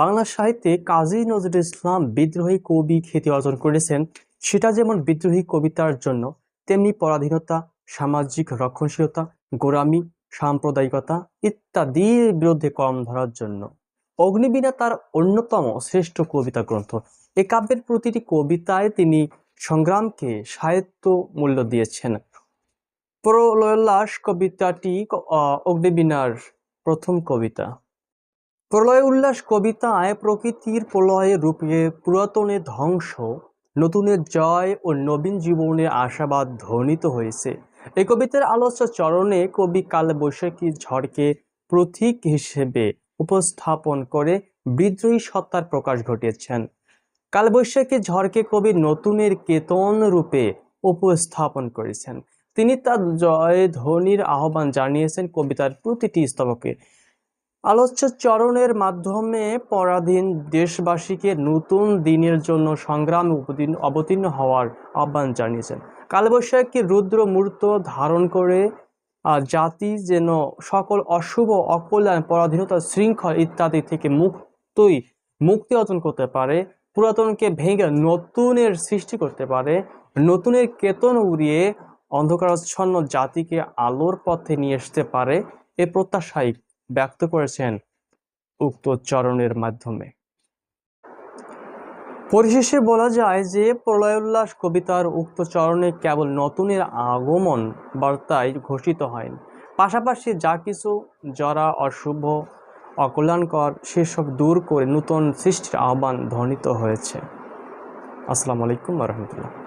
বাংলা সাহিত্যে কাজী নজরুল ইসলাম বিদ্রোহী কবি খ্যাতি অর্জন করেছেন। সেটা যেমন বিদ্রোহী কবিতার জন্য, তেমনি পরাধীনতা, সামাজিক রক্ষণশীলতা গোরামি সাম্প্রদায়িকতা ইত্যাদির বিরুদ্ধে কলম ধরার জন্য। অগ্নিবীণা তার অন্যতম শ্রেষ্ঠ কবিতা গ্রন্থ। এ কাব্যের প্রতিটি কবিতায় তিনি সংগ্রামকে সাহিত্য মূল্য দিয়েছেন। প্রলয়োল্লাস কবিতাটি অগ্নিবীণার প্রথম কবিতা। প্রলয় উল্লাস কবিতায় প্রকৃতির প্রলয়ে রূপে পুরাতনের ধ্বংস, নতুনের জয় ও নবীন জীবনের আশাবাদ ধ্বনিত হয়েছে। এই কবিতার আলোচ্য চরণে কবি কাল বৈশাখী ঝড়কে প্রতীক হিসেবে উপস্থাপন করে বিদ্রোহী সত্তার প্রকাশ ঘটিয়েছেন। কালবৈশাখী ঝড়কে কবি নতুনের কেতন রূপে উপস্থাপন করেছেন। তিনি তার জয় ধ্বনির আহ্বান জানিয়েছেন কবিতার প্রতিটি স্তবকে। আলোচ্য চরণের মাধ্যমে পরাধীন দেশবাসীকে নতুন দিনের জন্য সংগ্রাম অবতীর্ণ হওয়ার আহ্বান জানিয়েছেন। কালবৈশাখী রুদ্র মূর্ত ধারণ করে জাতি যেন সকল অশুভ, অকল্যাণ, পরাধীনতা, শৃঙ্খল ইত্যাদি থেকে মুক্তই, মুক্তি অর্জন করতে পারে, পুরাতনকে ভেঙে নতুনের সৃষ্টি করতে পারে, নতুনের কেতন উড়িয়ে অন্ধকারাচ্ছন্ন জাতিকে আলোর পথে নিয়ে আসতে পারে, এ প্রত্যাশাই ব্যক্ত করেছেন উক্ত চরণের মাধ্যমে। পরিশেষে বলা যায় যে প্রলয়োল্লাস কবিতার উক্ত চরণে কেবল নতুনের আগমন বার্তায় ঘোষিত হয়নি। পাশাপাশি যা কিছু জরা অশুভ, অকল্যাণকর সেসব দূর করে নতুন সৃষ্টির আহ্বান ধ্বনিত হয়েছে। আসসালামু আলাইকুম রহমতুল্লাহ।